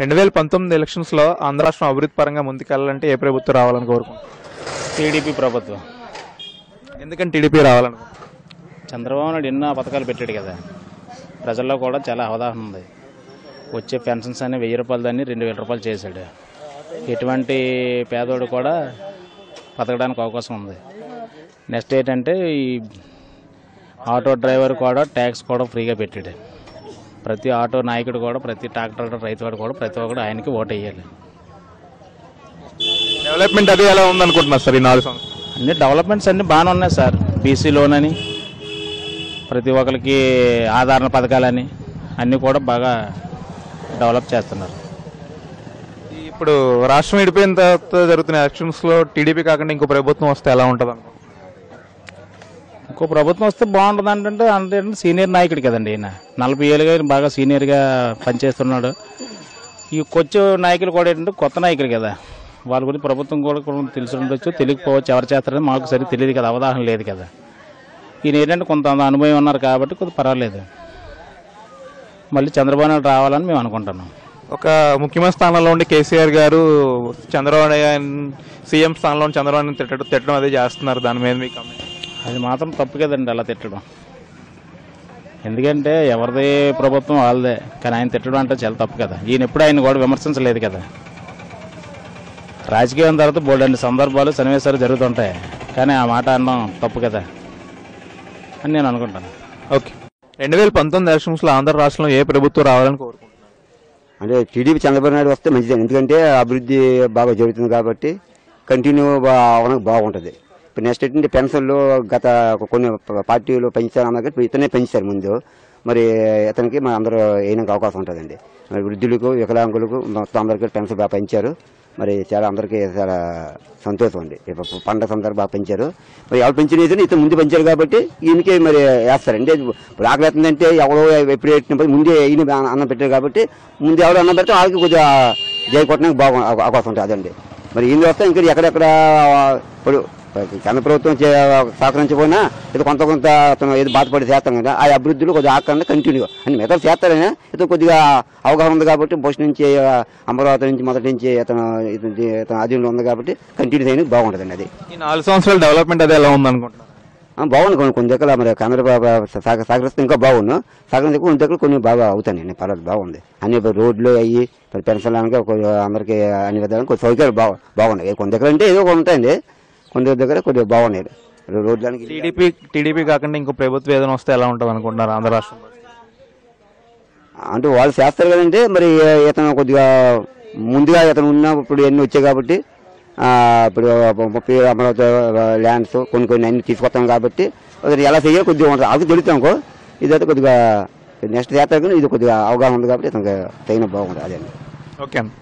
రెండు వేల పంతొమ్మిది ఎలక్షన్స్లో ఆంధ్ర రాష్ట్రం అభివృద్ధి పరంగా ముందుకెళ్ళాలంటే ఏ ప్రభుత్వం రావాలని కోరుకుంటున్నారు? టీడీపీ ప్రభుత్వం. ఎందుకని టీడీపీ రావాలనుకుంటున్నారు చంద్రబాబు నాయుడు ఎన్నో పథకాలు పెట్టాడు కదా. ప్రజల్లో కూడా చాలా అవగాహన ఉంది. వచ్చే పెన్షన్స్ అన్ని వెయ్యి రూపాయలు దాన్ని రెండు వేల రూపాయలు చేశాడు. ఎటువంటి పేదోడు కూడా బతకడానికి అవకాశం ఉంది. నెక్స్ట్ ఏంటంటే ఈ ఆటో డ్రైవర్ కూడా ట్యాక్స్ కూడా ఫ్రీగా పెట్టాడు. ప్రతి ఆటో నాయకుడు కూడా ప్రతి ట్రాక్టర్ రైతు వాడు కూడా ప్రతి ఒక్కడు ఆయనకి ఓటు వేయాలి. డెవలప్మెంట్ అది ఎలా ఉందనుకుంటున్నారు సార్ ఈ నాలుగు సంవత్సరాలు? అన్ని డెవలప్మెంట్స్ అన్ని బాగానే ఉన్నాయి సార్. బీసీ లోన్ అని ప్రతి ఒక్కరికి ఆదరణ పథకాలని అన్నీ కూడా బాగా డెవలప్ చేస్తున్నారు. ఇప్పుడు రాష్ట్రం విడిపోయిన తర్వాత జరుగుతున్న ఎలక్షన్స్లో టీడీపీ కాకుండా ఇంకో ప్రభుత్వం వస్తే ఎలా ఉంటుంది అనుకుంటున్నారు ఇంకో ప్రభుత్వం వస్తే బాగుంటుంది అంటే అంటే సీనియర్ నాయకుడు కదండి ఈయన. నలభై ఏళ్ళుగా ఈయన బాగా సీనియర్గా పనిచేస్తున్నాడు. ఈ కొచ్చు నాయకులు కూడా ఏంటంటే కొత్త నాయకులు కదా. వాళ్ళ గురించి ప్రభుత్వం కూడా తెలిసి ఉండొచ్చు తెలియకపోవచ్చు ఎవరు చేస్తారని మాకు సరిగ్గా తెలియదు కదా అవగాహన లేదు కదా. ఈయన ఏంటంటే కొంత అనుభవం ఉన్నారు కాబట్టి కొద్దిగా పర్వాలేదు. మళ్ళీ చంద్రబాబు నాయుడు రావాలని మేము అనుకుంటున్నాం. ఒక ముఖ్యమైన స్థానంలో ఉండి కేసీఆర్ గారు చంద్రబాబు సీఎం స్థానంలో చంద్రబాబు తిట్టడం తిట్టడం అదే చేస్తున్నారు. దాని మీద మీకు. అది మాత్రం తప్పు కదండి అలా తిట్టడం. ఎందుకంటే ఎవరిది ప్రభుత్వం వాళ్ళదే కానీ ఆయన తిట్టడం అంటే చాలా తప్పు కదా. ఈయన ఎప్పుడు ఆయన కూడా విమర్శించలేదు కదా. రాజకీయం తర్వాత బోల్డన్ని సందర్భాలు సన్నివేశాలు జరుగుతుంటాయి. కానీ ఆ మాట అనడం తప్పు కదా అని నేను అనుకుంటాను. ఓకే. రెండు వేల పంతొమ్మిది ఎలక్షన్స్లో ఆంధ్ర రాష్ట్రంలో ఏ ప్రభుత్వం రావాలని కోరుకుంటున్నారు? అంటే టీడీపీ చంద్రబాబు నాయుడు వస్తే మంచిది. ఎందుకంటే అభివృద్ధి బాగా జరుగుతుంది కాబట్టి కంటిన్యూ అవడానికి బాగుంటుంది. నెక్స్ట్ ఏంటంటే పెన్షన్లు గత కొన్ని పార్టీలు పెంచారు అన్నది ఇతనే పెంచారు ముందు. మరి ఇతనికి మన అందరూ వేయడానికి అవకాశం ఉంటుందండి. మరి వృద్ధులకు వికలాంగులకు మొత్తం అందరికీ పెన్షన్ బాగా పెంచారు. మరి చాలా అందరికీ చాలా సంతోషం అండి. ఇప్పుడు పండగ సందర్భం బాగా పెంచారు. మరి ఎవరు పెంచిన ఇతను ఇతను ముందు పెంచారు కాబట్టి ఈయనకి మరి వేస్తారండి. ఇప్పుడు ఆకలి అవుతుందంటే ఎవరో ఎప్పుడు పెట్టినప్పుడు ముందే ఈయన అన్నం పెట్టారు కాబట్టి ముందు ఎవరు అన్నం పెడితే వాళ్ళకి కొద్దిగా జై కొట్టడానికి బాగా అవకాశం ఉంటుంది. అదండి. మరి ఈయన వస్తే ఇంకా ఎక్కడెక్కడ ఇప్పుడు కేంద్ర ప్రభుత్వం సహకరించకపోయినా ఇది కొంత కొంత అతను ఏది బాధపడి చేస్తాం కదా. ఆ అభివృద్ధిలో కొద్దిగా ఆకరణ కంటిన్యూ అని మిగతా చేస్తారని ఇతను కొద్దిగా అవగాహన ఉంది కాబట్టి బస్ నుంచి అమరావతి నుంచి మొదటి నుంచి ఇతను ఇతను ఆధీనంలో ఉంది కాబట్టి కంటిన్యూ చేయడానికి బాగుంటుందండి అది. ఈ నాలుగు సంవత్సరాల డెవలప్మెంట్ అది ఎలా ఉందనుకుంటున్నారు? ఆ, బాగుంది కొన్ని కొన్ని దగ్గర మరి కేంద్ర సహకరిస్తే ఇంకా బాగుండు. సహకరిస్తే కొన్ని దగ్గర కొన్ని బాగా అవుతాయండి పర్వాలేదు బాగుంది. అన్ని రోడ్లు అయ్యి మరి పెన్షన్ అందరికీ అన్ని విధాలు కొన్ని సౌకర్యాలు బాగు బాగున్నాయి. కొన్ని దగ్గర అంటే ఏదో ఉంటాయండి. కొన్ని దగ్గర కొద్దిగా బాగున్నాయి రోడ్లకి టీడీపీ టీడీపీ కాకుండా ఇంకో ప్రభుత్వం ఏదైనా వస్తే ఎలా ఉంటుంది అనుకుంటున్నారు ఆంధ్ర రాష్ట్రంలో అంటే వాళ్ళు చేస్తారు కదంటే మరి ఇతను కొద్దిగా ముందుగా ఇతను ఉన్న ఇప్పుడు ఎన్ని వచ్చాయి కాబట్టి ఇప్పుడు ముప్పై అమరావతి ల్యాండ్స్ కొన్ని కొన్ని అన్ని తీసుకొస్తాం కాబట్టి ఎలా చేయాలి కొద్దిగా ఉంటుంది. అది తెలుస్తాం అనుకో ఇదైతే కొద్దిగా నెక్స్ట్ చేస్తారు కానీ ఇది కొద్దిగా అవగాహన ఉంది కాబట్టి ఇతనికి తగిన బాగుంటుంది అదే ఓకే అండి.